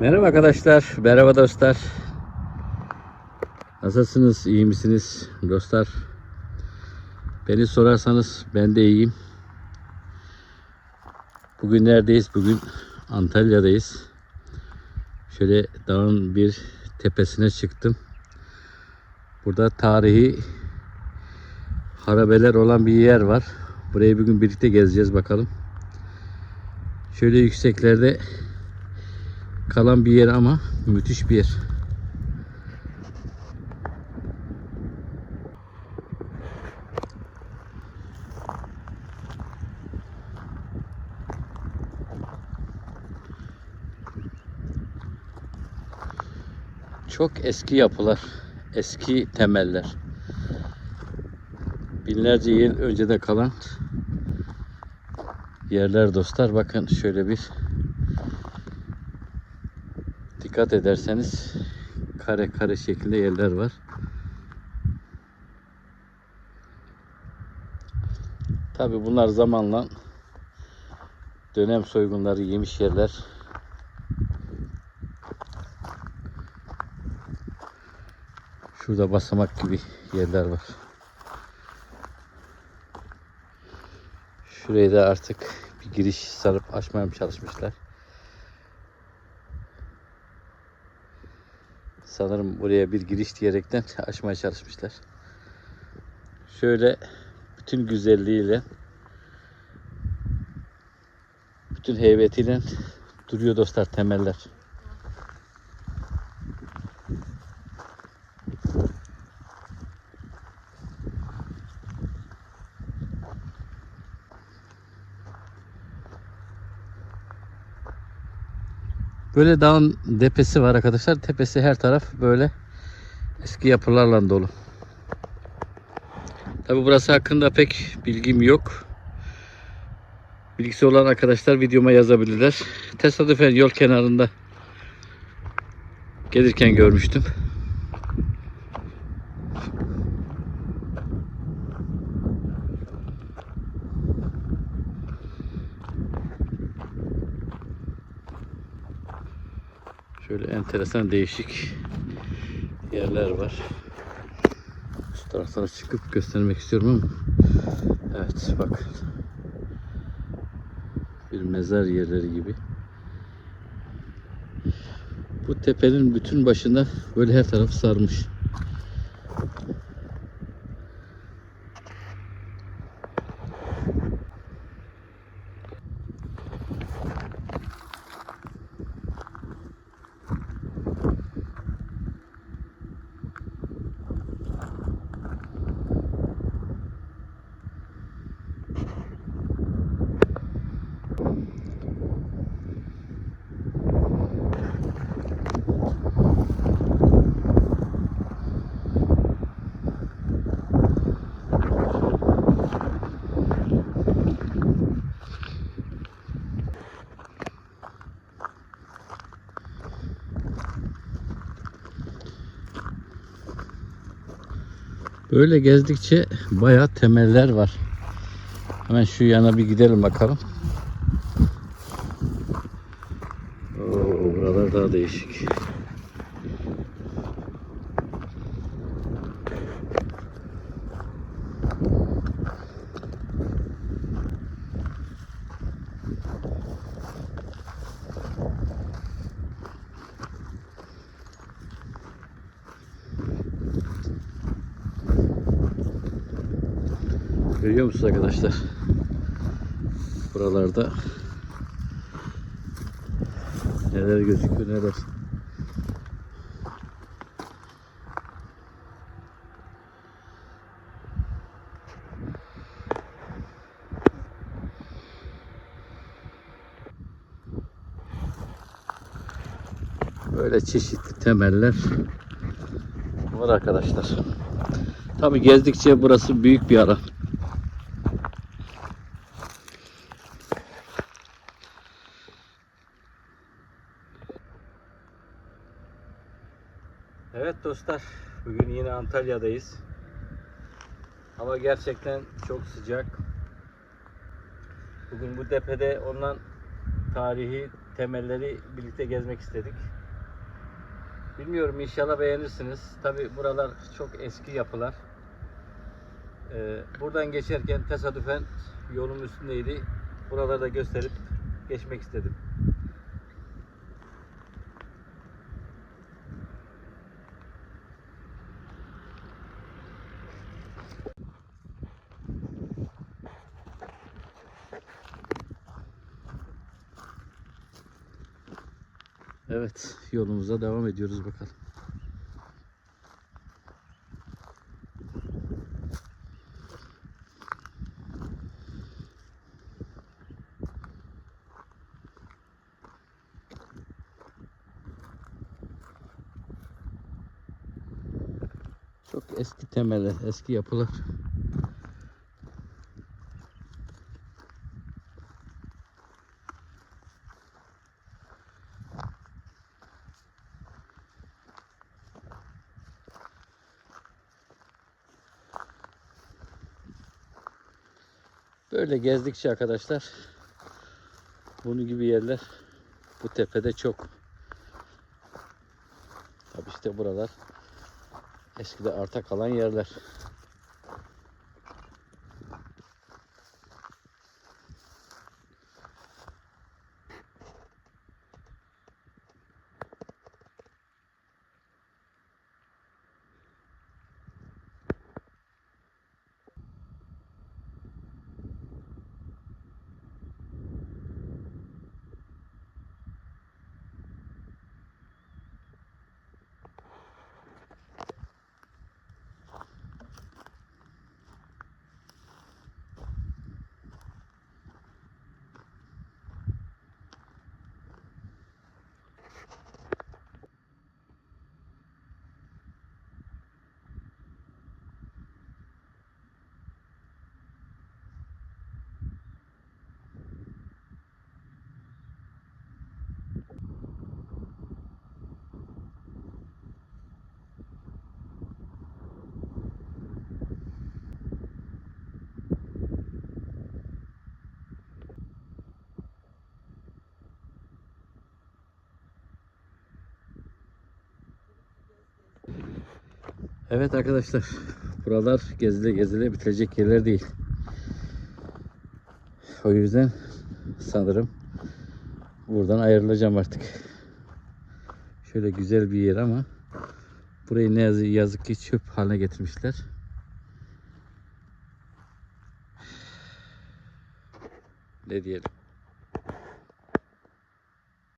Merhaba arkadaşlar, merhaba dostlar. Nasılsınız, iyi misiniz dostlar? Beni sorarsanız ben de iyiyim. Bugün neredeyiz? Bugün Antalya'dayız. Şöyle dağın bir tepesine çıktım. Burada tarihi harabeler olan bir yer var. Burayı bugün birlikte gezeceğiz bakalım. Şöyle yükseklerde kalan bir yer ama müthiş bir yer. Çok eski yapılar, eski temeller. Binlerce yıl öncede kalan yerler dostlar. Bakın şöyle bir dikkat ederseniz kare kare şeklinde yerler var. Tabi bunlar zamanla dönem soygunları yemiş yerler. Şurada basamak gibi yerler var. Şurayı da artık bir giriş sarıp açmaya mı çalışmışlar. Sanırım buraya bir giriş diyerekten açmaya çalışmışlar. Şöyle bütün güzelliğiyle bütün heybetiyle duruyor dostlar temeller. Böyle dağın tepesi var arkadaşlar. Tepesi her taraf böyle eski yapılarla dolu. Tabi burası hakkında pek bilgim yok. Bilgisi olan arkadaşlar videoma yazabilirler. Tesadüfen yol kenarında gelirken görmüştüm. Şöyle enteresan değişik yerler var. Şu taraflara çıkıp göstermek istiyorum ama evet bak bir mezar yerleri gibi. Bu tepenin bütün başında böyle her taraf sarmış. Böyle gezdikçe bayağı temeller var. Hemen şu yana bir gidelim bakalım. Oo, buralar daha değişik. Görüyor musunuz arkadaşlar? Buralarda neler gözüküyor neler. Böyle çeşitli temeller var arkadaşlar. Tabi gezdikçe burası büyük bir alan. Evet dostlar, bugün yine Antalya'dayız. Hava gerçekten çok sıcak. Bugün bu tepede ondan tarihi temelleri birlikte gezmek istedik. Bilmiyorum inşallah beğenirsiniz. Tabi buralar çok eski yapılar. Ee, buradan geçerken tesadüfen yolun üstündeydi. Buraları da gösterip geçmek istedim. Evet, yolumuza devam ediyoruz bakalım. Çok eski temeller, eski yapılar. Böyle gezdikçe arkadaşlar bunun gibi yerler bu tepede çok. Tabi işte buralar eskide arta kalan yerler. Evet arkadaşlar buralar gezile gezile bitirecek yerler değil. O yüzden sanırım buradan ayrılacağım artık. Şöyle güzel bir yer ama burayı ne yazık, yazık ki çöp haline getirmişler. Ne diyelim.